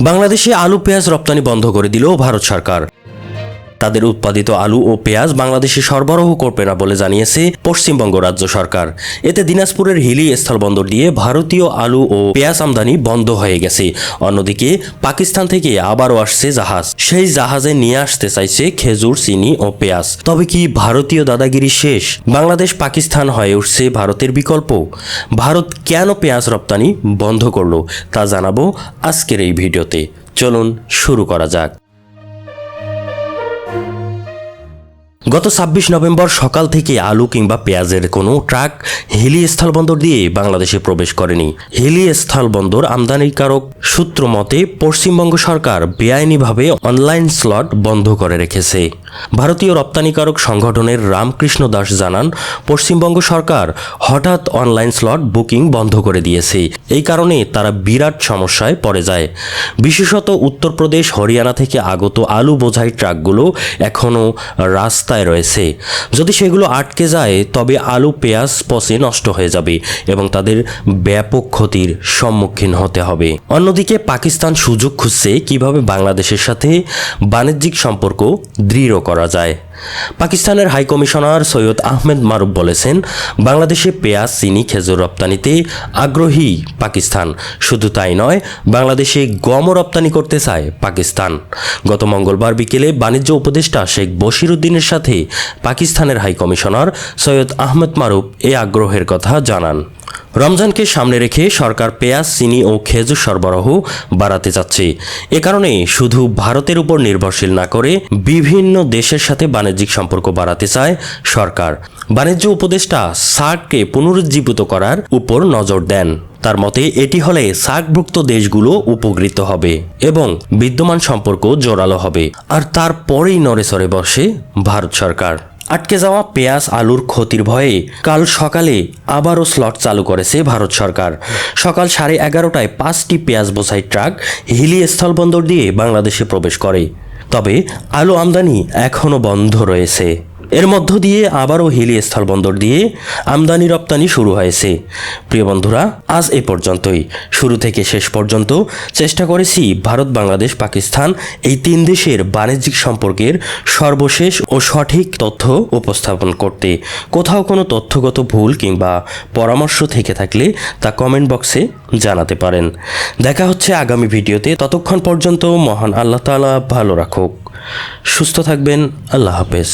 বাংলাদেশে আলু পেঁয়াজ রপ্তানি বন্ধ করে দিল ভারত সরকার। তাদের উৎপাদিত আলু ও পেঁয়াজ বাংলাদেশে সরবরাহ করবে না বলে জানিয়েছে পশ্চিমবঙ্গ রাজ্য সরকার। এতে দিনাজপুরের হিলি স্থলবন্দর দিয়ে ভারতীয় আলু ও পেঁয়াজ আমদানি বন্ধ হয়ে গেছে। অন্যদিকে পাকিস্তান থেকে আবারও আসছে জাহাজ। সেই জাহাজে নিয়ে আসতে চাইছে খেজুর, চিনি ও পেঁয়াজ। তবে কি ভারতীয় দাদাগিরি শেষ? বাংলাদেশ, পাকিস্তান হয়ে উঠছে ভারতের বিকল্প। ভারত কেন পেঁয়াজ রপ্তানি বন্ধ করল তা জানাব আজকের এই ভিডিওতে। চলুন শুরু করা যাক। গত ছাব্বিশ নভেম্বর সকাল থেকে আলু কিংবা পেঁয়াজের কোনো ট্রাক হিলি স্থলবন্দর দিয়ে বাংলাদেশে প্রবেশ করেনি। হিলি স্থলবন্দর আমদানিকারক সূত্র মতে, পশ্চিমবঙ্গ সরকার বেআইনিভাবে অনলাইন স্লট বন্ধ করে রেখেছে। ভারতীয় রপ্তানিকারক সংগঠনের রামকৃষ্ণ দাস জানান, পশ্চিমবঙ্গ সরকার হঠাৎ অনলাইন স্লট বুকিং বন্ধ করে দিয়েছে। এই কারণে তারা বিরাট সমস্যায় পড়ে যায়। বিশেষত উত্তরপ্রদেশ, হরিয়ানা থেকে আগত আলু বোঝাই ট্রাকগুলো এখনও রাস্তায় রয়েছে। যদি সেগুলো আটকে যায়, তবে আলু, পেঁয়াজ, পচে নষ্ট হয়ে যাবে এবং তাদের ব্যাপক ক্ষতির সম্মুখীন হতে হবে। অন্যদিকে পাকিস্তান সুযোগ খুঁজছে কীভাবে বাংলাদেশের সাথে বাণিজ্যিক সম্পর্ক দৃঢ় করা যায়। পাকিস্তানের হাই কমিশনার সৈয়দ আহমেদ মারুফ বলেছেন, বাংলাদেশে পেঁয়াজ, চিনি, খেজুর রপ্তানিতে আগ্রহী পাকিস্তান। শুধু তাই নয়, বাংলাদেশে গমও রপ্তানি করতে চায় পাকিস্তান। গত মঙ্গলবার বিকেলে বাণিজ্য উপদেষ্টা শেখ বশির উদ্দিনের সাথে পাকিস্তানের হাই কমিশনার সৈয়দ আহমেদ মারুফ এ আগ্রহের কথা জানান। রমজানকে সামনে রেখে সরকার পেঁয়াজ, চিনি ও খেজুর সরবরাহ বাড়াতে যাচ্ছে। এ কারণে শুধু ভারতের উপর নির্ভরশীল না করে বিভিন্ন দেশের সাথে বাণিজ্যিক সম্পর্ক বাড়াতে চায় সরকার। বাণিজ্য উপদেষ্টা সার্ককে পুনরুজ্জীবিত করার উপর নজর দেন। তার মতে, এটি হলে সার্কভুক্ত দেশগুলো উপকৃত হবে এবং বিদ্যমান সম্পর্ক জোরালো হবে। আর তারপরেই নড়েচড়ে বসে ভারত সরকার। আটকে যাওয়া পেঁয়াজ আলুর ক্ষতির ভয়ে কাল সকালে আবারও স্লট চালু করেছে ভারত সরকার। সকাল সাড়ে এগারোটায় পাঁচটি পেঁয়াজ বোঝাই ট্রাক হিলি স্থলবন্দর দিয়ে বাংলাদেশে প্রবেশ করে। তবে আলু আমদানি এখনও বন্ধ রয়েছে। এর মধ্য দিয়ে আবারও হিলি স্থলবন্দর দিয়ে আমদানি রপ্তানি শুরু হয়েছে। প্রিয় বন্ধুরা, আজ এ পর্যন্তই। শুরু থেকে শেষ পর্যন্ত চেষ্টা করেছি ভারত, বাংলাদেশ, পাকিস্তান এই তিন দেশের বাণিজ্যিক সম্পর্কের সর্বশেষ ও সঠিক তথ্য উপস্থাপন করতে। কোথাও কোনো তথ্যগত ভুল কিংবা পরামর্শ থেকে থাকলে তা কমেন্ট বক্সে জানাতে পারেন। দেখা হচ্ছে আগামী ভিডিওতে। ততক্ষণ পর্যন্ত মহান আল্লাহ তাআলা ভালো রাখুক। সুস্থ থাকবেন। আল্লাহ হাফেজ।